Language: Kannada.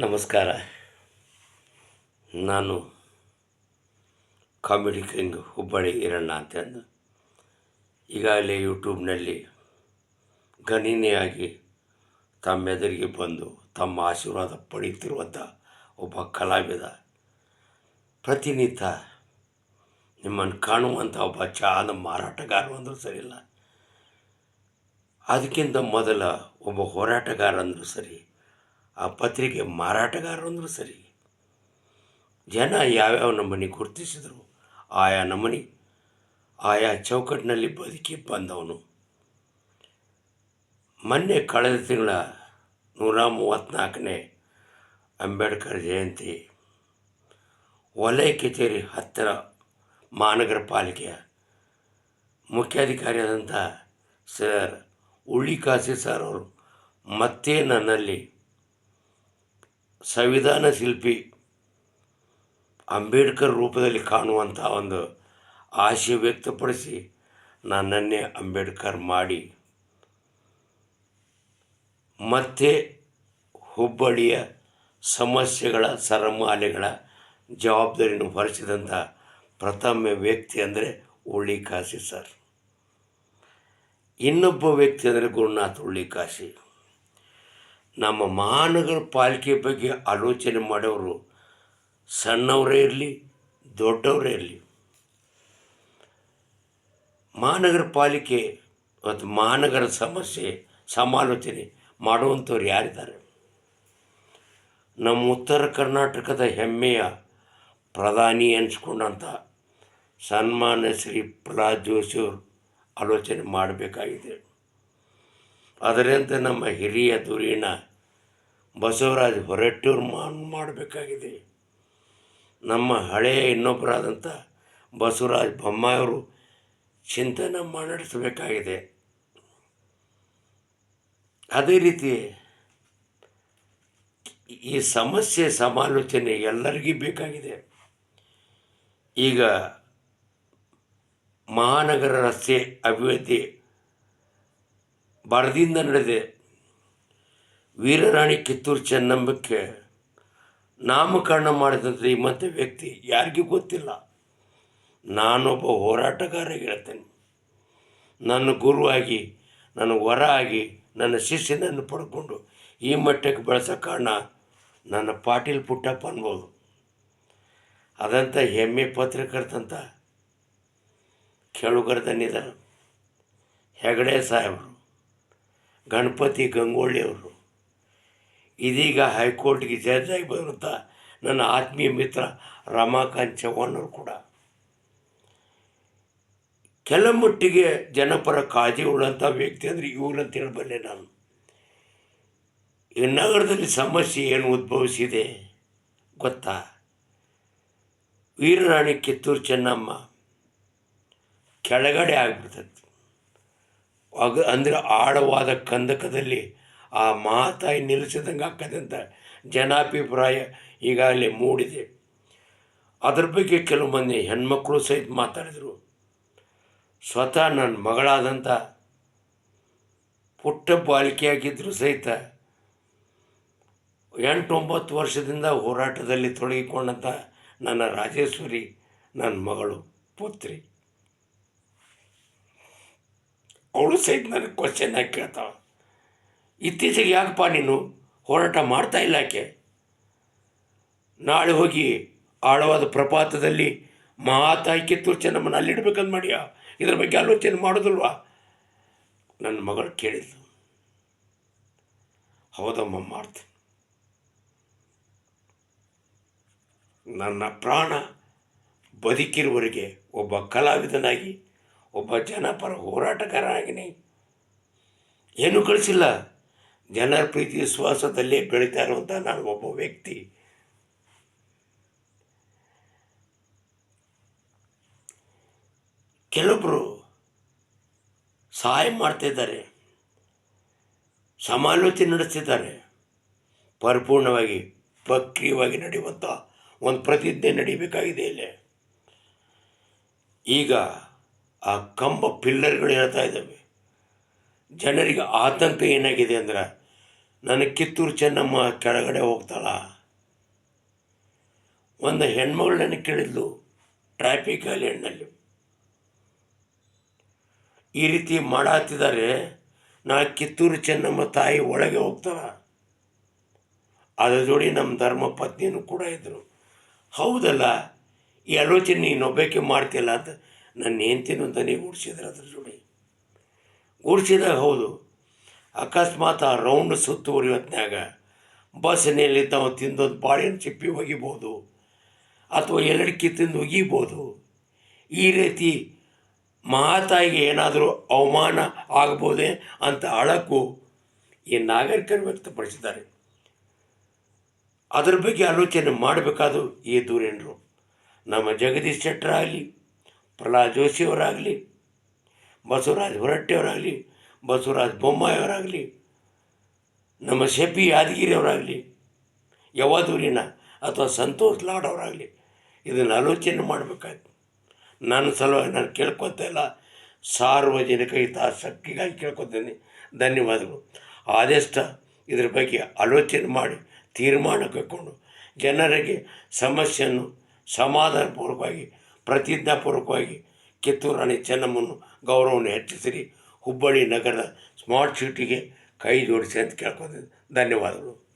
ನಮಸ್ಕಾರ. ನಾನು ಕಾಮಿಡಿ ಕಿಂಗ್ ಹುಬ್ಬಳ್ಳಿ ಈರಣ್ಣ ಅಂತಂದು ಈಗಾಗಲೇ ಯೂಟ್ಯೂಬ್ನಲ್ಲಿ ಗಣನೀಯಾಗಿ ತಮ್ಮೆದುರಿಗೆ ಬಂದು ತಮ್ಮ ಆಶೀರ್ವಾದ ಪಡೆಯುತ್ತಿರುವಂಥ ಒಬ್ಬ ಕಲಾವಿದ, ಪ್ರತಿನಿತ್ಯ ನಿಮ್ಮನ್ನು ಕಾಣುವಂಥ ಒಬ್ಬ ಚಹಾದ ಮಾರಾಟಗಾರ ಅಂದರೂ ಸರಿಯಿಲ್ಲ. ಅದಕ್ಕಿಂತ ಮೊದಲ ಒಬ್ಬ ಹೋರಾಟಗಾರ ಅಂದರೂ ಸರಿ. ಆ ಪತ್ರಿಕೆ ಮಾರಾಟಗಾರರು ಅಂದರೂ ಸರಿ. ಜನ ಯಾವ್ಯಾವ ನಮ್ಮನೆ ಗುರುತಿಸಿದ್ರು, ಆಯಾ ನಮ್ಮನೆ ಆಯಾ ಚೌಕಟ್ಟಿನಲ್ಲಿ ಬದುಕಿ ಬಂದವನು. ಮೊನ್ನೆ ಕಳೆದ ತಿಂಗಳ ನೂರ ಮೂವತ್ತ್ನಾಲ್ಕನೇ ಅಂಬೇಡ್ಕರ್ ಜಯಂತಿ, ವಲಯ ಕಚೇರಿ ಹತ್ತಿರ ಮಹಾನಗರ ಪಾಲಿಕೆಯ ಮುಖ್ಯಾಧಿಕಾರಿಯಾದಂಥ ಸರ್ ಉಳ್ಳಿಕಾಸಿ ಸರ್ ಅವರು ಮತ್ತೆ ನನ್ನಲ್ಲಿ ಸಂವಿಧಾನ ಶಿಲ್ಪಿ ಅಂಬೇಡ್ಕರ್ ರೂಪದಲ್ಲಿ ಕಾಣುವಂಥ ಒಂದು ಆಶಯ ವ್ಯಕ್ತಪಡಿಸಿ ನನ್ನನ್ನೇ ಅಂಬೇಡ್ಕರ್ ಮಾಡಿ. ಮತ್ತೆ ಹುಬ್ಬಳ್ಳಿಯ ಸಮಸ್ಯೆಗಳ, ಸರಮಾಲೆಗಳ ಜವಾಬ್ದಾರಿಯನ್ನು ಹೊರಿಸಿದಂಥ ಪ್ರಥಮ ವ್ಯಕ್ತಿ ಅಂದರೆ ಉಳ್ಳಿಕಾಸಿ ಸರ್. ಇನ್ನೊಬ್ಬ ವ್ಯಕ್ತಿ ಅಂದರೆ ಗುರುನಾಥ್ ಉಳ್ಳಿಕಾಶಿ ನಮ್ಮ ಮಹಾನಗರ ಪಾಲಿಕೆ ಬಗ್ಗೆ ಆಲೋಚನೆ ಮಾಡೋರು ಸಣ್ಣವರೇ ಇರಲಿ, ದೊಡ್ಡವರೇ ಇರಲಿ. ಮಹಾನಗರ ಪಾಲಿಕೆ ಮತ್ತು ಮಹಾನಗರ ಸಮಸ್ಯೆ, ಸಮಾಲೋಚನೆ ಮಾಡುವಂಥವ್ರು ಯಾರಿದ್ದಾರೆ? ನಮ್ಮ ಉತ್ತರ ಕರ್ನಾಟಕದ ಹೆಮ್ಮೆಯ ಪ್ರಧಾನಿ ಅನ್ನಿಸ್ಕೊಂಡಂಥ ಸನ್ಮಾನ್ಯ ಶ್ರೀ ಪ್ರಹ್ಲಾದ್ ಜೋಶಿಯವರು ಆಲೋಚನೆ ಮಾಡಬೇಕಾಗಿದೆ. ಅದರಿಂದ ನಮ್ಮ ಹಿರಿಯ ಧುರೀಣ ಬಸವರಾಜ್ ಹೊರಟ್ಟೂರು ಮಾಡಬೇಕಾಗಿದೆ. ನಮ್ಮ ಹಳೆಯ ಇನ್ನೊಬ್ಬರಾದಂಥ ಬಸವರಾಜ್ ಬೊಮ್ಮಾಯವರು ಚಿಂತನೆ ಮಾಡಿಸಬೇಕಾಗಿದೆ. ಅದೇ ರೀತಿ ಈ ಸಮಸ್ಯೆ ಸಮಾಲೋಚನೆ ಎಲ್ಲರಿಗೂ ಬೇಕಾಗಿದೆ. ಈಗ ಮಹಾನಗರ ರಸ್ತೆ ಅಭಿವೃದ್ಧಿ ಬರದಿಂದ ನಡೆದೆ. ವೀರರಾಣಿ ಕಿತ್ತೂರು ಚೆನ್ನಂಬಕ್ಕೆ ನಾಮಕರಣ ಮಾಡಿದಂಥ ಈ ಮತ್ತೆ ವ್ಯಕ್ತಿ ಯಾರಿಗೂ ಗೊತ್ತಿಲ್ಲ. ನಾನೊಬ್ಬ ಹೋರಾಟಗಾರ ಹೇಳ್ತೇನೆ. ನನ್ನ ಗುರುವಾಗಿ ನನ್ನ ವರ ಆಗಿ, ನನ್ನ ಶಿಷ್ಯನನ್ನು ಪಡ್ಕೊಂಡು ಈ ಮಟ್ಟಕ್ಕೆ ಬೆಳೆಸೋ ಕಾರಣ ನನ್ನ ಪಾಟೀಲ್ ಪುಟ್ಟಪ್ಪ ಅನ್ಬೋದು. ಅದಂಥ ಹೆಮ್ಮೆ ಪತ್ರಕರ್ತಂತ ಕೆಳುಗರದನ್ನಿದ್ದಾರೆ ಹೆಗಡೆ ಸಾಹೇಬರು, ಗಣಪತಿ ಗಂಗೊಳ್ಳಿಯವರು ಇದೀಗ ಹೈಕೋರ್ಟ್ಗೆ ಜಡ್ಜ್ ಆಗಿ ಬರುತ್ತ ನನ್ನ ಆತ್ಮೀಯ ಮಿತ್ರ ರಮಾಕಾಂತ್ ಚವ್ಹಾಣ್ ಅವರು ಕೂಡ. ಕೆಲ ಮಟ್ಟಿಗೆ ಜನಪರ ಕಾಳಜಿ ಉಳ್ಳಂಥ ವ್ಯಕ್ತಿ ಅಂದರೆ ಇವರು ಅಂತ ಹೇಳಬಲ್ಲೆ ನಾನು. ಈ ನಗರದಲ್ಲಿ ಸಮಸ್ಯೆ ಏನು ಉದ್ಭವಿಸಿದೆ ಗೊತ್ತಾ? ವೀರರಾಣಿ ಕಿತ್ತೂರು ಚೆನ್ನಮ್ಮ ಕೆಳಗಡೆ ಆಗ್ಬಿಡ್ತೈತಿ ಅಗ ಅಂದರೆ ಆಳವಾದ ಕಂದಕದಲ್ಲಿ ಆ ಮಾತಾಯಿ ನಿಲ್ಲಿಸಿದಂಗೆ ಆಗ್ತದಂತ ಜನಾಭಿಪ್ರಾಯ ಈಗಾಗಲೇ ಮೂಡಿದೆ. ಅದ್ರ ಬಗ್ಗೆ ಕೆಲವು ಮಂದಿ ಹೆಣ್ಮಕ್ಳು ಸಹಿತ ಮಾತಾಡಿದರು. ಸ್ವತಃ ನನ್ನ ಮಗಳಾದಂಥ ಪುಟ್ಟ ಬಾಲಿಕೆಯಾಗಿದ್ದರೂ ಸಹಿತ ಎಂಟು ಒಂಬತ್ತು ವರ್ಷದಿಂದ ಹೋರಾಟದಲ್ಲಿ ತೊಡಗಿಕೊಂಡಂಥ ನನ್ನ ರಾಜೇಶ್ವರಿ, ನನ್ನ ಮಗಳು ಪುತ್ರಿ. ಅವಳು ಸಹಿತ ನನಗೆ ಕ್ವಶನ್ ಹಾಕಿ ಕೇಳ್ತಾಳೆ? ಇತ್ತೀಚೆಗೆ ಯಾಕಪ್ಪ ನೀನು ಹೋರಾಟ ಮಾಡ್ತಾ ಇಲ್ಲ ಯಾಕೆ? ನಾಳೆ ಹೋಗಿ ಆಳವಾದ ಪ್ರಪಾತದಲ್ಲಿ ಮಹಾತಾಯಿ ಕಿತ್ತೂರ್ಚೆ ನಮ್ಮನ್ನು ಅಲ್ಲಿಡ್ಬೇಕಂತ ಮಾಡಿಯ? ಇದ್ರ ಬಗ್ಗೆ ಆಲೋಚನೆ ಮಾಡೋದಲ್ವಾ? ನನ್ನ ಮಗಳು ಕೇಳಿದ್ಲು. ಹೌದಮ್ಮ, ಮಾಡ್ತೀನಿ. ನನ್ನ ಪ್ರಾಣ ಬದುಕಿರುವವರೆಗೆ ಒಬ್ಬ ಕಲಾವಿದನಾಗಿ, ಒಬ್ಬ ಜನಪರ ಹೋರಾಟಗಾರನಾಗಿನಿ. ಏನೂ ಕಳಿಸಿಲ್ಲ? ಜನರ ಪ್ರೀತಿ, ವಿಶ್ವಾಸದಲ್ಲೇ ಬೆಳೀತಾ ಇರುವಂಥ ನಾನು ಒಬ್ಬ ವ್ಯಕ್ತಿ. ಕೆಲವೊಬ್ಬರು ಸಹಾಯ ಮಾಡ್ತಿದ್ದಾರೆ ಸಮಾಲೋಚನೆ ನಡೆಸ್ತಿದ್ದಾರೆ. ಪರಿಪೂರ್ಣವಾಗಿ, ಪ್ರಕ್ರಿಯವಾಗಿ ನಡೆಯುವಂಥ ಒಂದು ಪ್ರತಿಜ್ಞೆ ನಡೀಬೇಕಾಗಿದೆ ಇಲ್ಲಿ. ಈಗ ಆ ಕಂಬ ಪಿಲ್ಲರ್ಗಳು ಹೇಳ್ತಾ ಇದ್ದಾವೆ. ಜನರಿಗೆ ಆತಂಕ ಏನಾಗಿದೆ ಅಂದ್ರೆ ನನ್ನ ಕಿತ್ತೂರು ಚೆನ್ನಮ್ಮ ಕೆಳಗಡೆ ಹೋಗ್ತಾಳ. ಒಂದು ಹೆಣ್ಮಗಳನ್ನ ಕೇಳಿದ್ಲು ಟ್ರಾಫಿಕ್ ಐಲ್ಯಾಂಡ್ನಲ್ಲಿ ಈ ರೀತಿ ಮಾಡತ್ತಿದ್ದಾರೆ ನಾ ಕಿತ್ತೂರು ಚೆನ್ನಮ್ಮ ತಾಯಿ ಒಳಗೆ ಹೋಗ್ತಾಳ. ಅದರ ಜೋಡಿ ನಮ್ಮ ಧರ್ಮ ಪತ್ನಿಯೂ ಕೂಡ ಇದ್ದರು ಹೌದಲ್ಲ, ಈ ಆಲೋಚನೆ ನೀನು ಒಬ್ಬಾಕೆ ಮಾಡ್ತಿಲ್ಲ ಅಂತ ನನ್ನ ಹೆಂಡ್ತಿನೂ ದನಿ ಗೂಡಿಸಿದ್ರು ಅದ್ರ ಜೋಡಿ. ಗೂಡಿಸಿದಾಗ ಹೌದು ಅಕಸ್ಮಾತ್ ಆ ರೌಂಡ್ ಸುತ್ತುವರಿ ಹೊತ್ನ್ಯಾಗ ಬಸ್ನಲ್ಲಿ ತಾವು ತಿಂದೊಂದು ಬಾಳೆಹಣ್ಣು ಚಿಪ್ಪಿ ಒಗಿಬೋದು ಅಥವಾ ಎಲ್ಲಡಿಕೆ ತಿಂದು ಒಗಿಬೋದು. ಈ ರೀತಿ ಮಹಾತಾಯಿಗೆ ಏನಾದರೂ ಅವಮಾನ ಆಗ್ಬೋದೇ ಅಂತ ಅಳಕು ಈ ನಾಗರಿಕರು ವ್ಯಕ್ತಪಡಿಸಿದ್ದಾರೆ. ಅದರ ಬಗ್ಗೆ ಆಲೋಚನೆ ಮಾಡಬೇಕಾದ್ರು ಈ ದೂರೇನರು ನಮ್ಮ ಜಗದೀಶ್ ಶೆಟ್ಟರಾಗಲಿ, ಪ್ರಹ್ಲಾದ್ ಜೋಶಿಯವರಾಗಲಿ ಬಸವರಾಜ್ ಹೊರಟ್ಟಿಯವರಾಗಲಿ ಬಸವರಾಜ ಬೊಮ್ಮಾಯಿಯವರಾಗಲಿ, ನಮ್ಮ ಶೆಪಿ ಯಾದಗಿರಿಯವರಾಗಲಿ, ಯವಾದೂರಿನ ಅಥವಾ ಸಂತೋಷ್ ಲಾಡ್ ಅವರಾಗಲಿ ಇದನ್ನು ಆಲೋಚನೆ ಮಾಡಬೇಕಾಯ್ತು. ನನ್ನ ಸಲುವಾಗಿ ನಾನು ಕೇಳ್ಕೊತಾ ಇಲ್ಲ. ಸಾರ್ವಜನಿಕ ಹಿತಾಸಕ್ತಿಗಾಗಿ ಕೇಳ್ಕೊತೀನಿ ಧನ್ಯವಾದಗಳು. ಆದಷ್ಟು ಇದ್ರ ಬಗ್ಗೆ ಆಲೋಚನೆ ಮಾಡಿ ತೀರ್ಮಾನ ಕೈಕೊಂಡು ಜನರಿಗೆ ಸಮಸ್ಯೆಯನ್ನು ಸಮಾಧಾನಪೂರ್ವಕವಾಗಿ, ಪ್ರತಿಜ್ಞಾಪೂರ್ವಕವಾಗಿ ಕಿತ್ತೂರು ರಾಣಿ ಚೆನ್ನಮ್ಮನ್ನು ಗೌರವವನ್ನು ಹೆಚ್ಚಿಸಿರಿ. ಹುಬ್ಬಳ್ಳಿ ನಗರದ ಸ್ಮಾರ್ಟ್ ಸಿಟಿಗೆ ಕೈ ಜೋಡಿಸಿ ಅಂತ ಕೇಳ್ಕೊತೀನಿ ಧನ್ಯವಾದಗಳು.